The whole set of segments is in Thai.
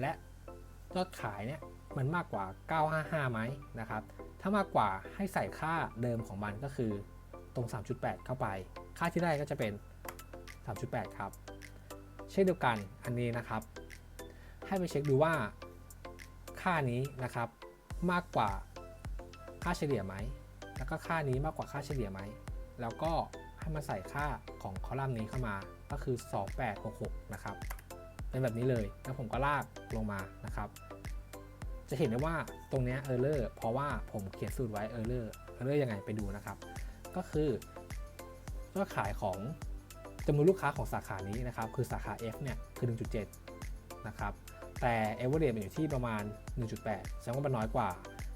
และยอดขายเนี่ยมันมากกว่า 955ไหมนะครับ ถ้ามากกว่าให้ใส่ค่าเดิมของมันก็คือตรง 3.8 เข้าไป ค่าที่ได้ก็จะเป็น 3.8 ครับ เช่นเดียวกันอันนี้นะครับ ให้ไปเช็คดูว่าค่านี้นะครับมากกว่าค่าเฉลี่ยไหม แล้วก็ค่านี้มากกว่าค่าเฉลี่ยไหม แล้วก็ให้มาใส่ค่าของคอลัมน์นี้เข้ามา ก็คือ 2866 นะครับ เป็นแบบนี้เลย แล้วผมก็ลากลงมานะครับ จะเห็นได้ว่าตรงนี้เออร์เลอร์เพราะว่าผมเขียนสูตรไว้เออร์เลอร์เออร์เลอร์ยังไงไปดูนะครับ ก็คือยอดขายของจำนวนลูกค้าของสาขานี้นะครับ คือสาขา F เนี่ยคือ 1.7 นะครับ แต่ average มันอยู่ที่ประมาณ 1.8แสดงว่ามันน้อยกว่า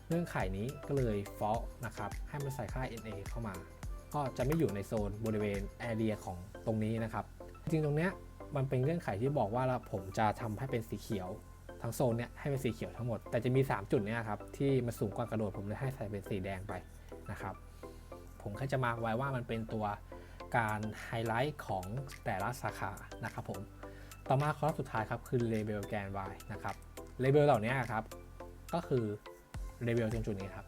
เงื่อนไขนี้ก็เลย fault นะครับ ให้มันใส่ค่า NA เข้ามา ก็จะไม่อยู่ในโซนบริเวณ area ของตรงนี้นะครับ จริงๆตรงเนี้ย มันเป็นเงื่อนไขที่บอกว่าเราผมจะทำให้เป็นสีเขียวทั้งโซนเนี่ยให้เป็นสีเขียวทั้งหมด แต่จะมี 3 จุดเนี่ยครับที่มันสูงกว่ากระโดดผมเลยให้ใส่เป็นสีแดงไปนะครับ ผมแค่จะมาไว้ว่ามันเป็นตัวการไฮไลท์ของแต่ละสาขานะครับผม ต่อมาข้อสุดท้ายครับคือเลเบลแกน y นะครับเลเบลเหล่านี้ครับก็คือเลเบลตรงจุดนี้ครับ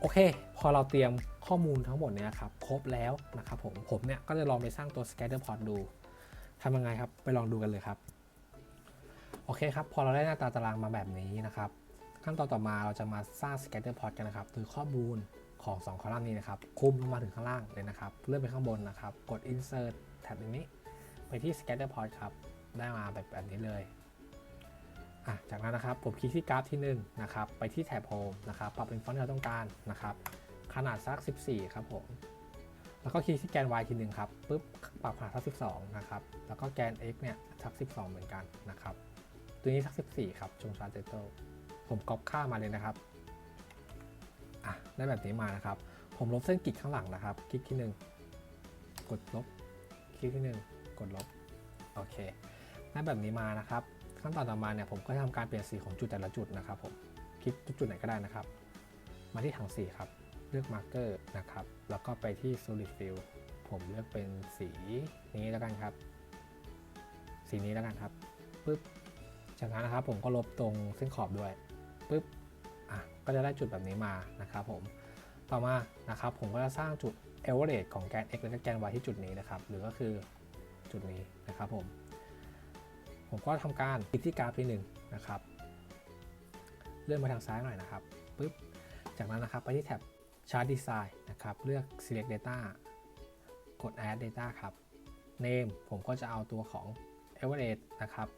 โอเค พอเราเตรียม ข้อมูลทั้งหมดเนี้ยครับครบแล้วนะครับผมผมเนี่ยก็จะลองไปสร้างตัว scatter plot ดูทำยังไงครับไปลองดูกันเลยครับ โอเคครับ พอเราได้หน้าตาตารางมาแบบนี้นะครับ ขั้นตอนต่อมาเราจะมาสร้าง scatter plot กันนะครับโดยข้อมูลของ 2 คอลัมน์นี้นะครับคุมลงมาถึงข้างล่างเลยนะครับ เลื่อนไปข้างบนนะครับ กด insert แท็บตรงนี้ ไปที่ scatter plot ครับได้มาแบบแบบนี้เลยอะจากนั้นนะครับผมคลิกที่กราฟที่1นะครับไปที่แท็บ home นะครับปรับเป็นฟอนต์ที่เราต้องการนะครับ ขนาดสัก 14 ครับผม แล้วก็คลิกที่แกน y ทีหนึ่งครับปุ๊บปรับขนาดสัก 12 นะครับ แล้วก็แกน x เนี่ยสัก 12 เหมือนกันนะครับ ตัวนี้สัก 14 ครับจงชาร์เตโตผมก๊อปค่ามาเลยนะครับอะได้แบบนี้มานะครับ ผมลบเส้นกริดข้างหลังนะครับ คลิกที่ 1 กดลบ คลิกที่ 1 กดลบ โอเค ได้แบบนี้มานะครับ ขั้นตอนต่อมาเนี่ยผมก็ทำการเปลี่ยนสีของจุดแต่ละจุดนะครับผม คลิกจุดไหนก็ได้นะครับ มาที่ถังสีครับ เลือกมาร์กเกอร์นะครับ แล้วก็ไปที่ solid fill ผมเลือกเป็นสีนี้แล้วกันครับ สีนี้แล้วกันครับปึ๊บจากนั้นนะครับผมก็ลบตรงเส้นขอบด้วยปึ๊บอะก็จะได้จุดแบบนี้มานะครับผมต่อมานะครับผมก็จะสร้างจุด average ของแกน x และแกน y ที่จุดนี้นะครับ หรือก็คือจุดนี้นะครับผม ผมก็ทำการคลิกที่กราฟที่หนึ่งนะครับ เลื่อนมาทางซ้ายหน่อยนะครับปึ๊บ จากนั้นนะครับไปที่แท็บ Chart Design นะครับ เลือก Select Data กด Add Data ครับ Name ผมก็จะเอาตัวของ Average นะครับ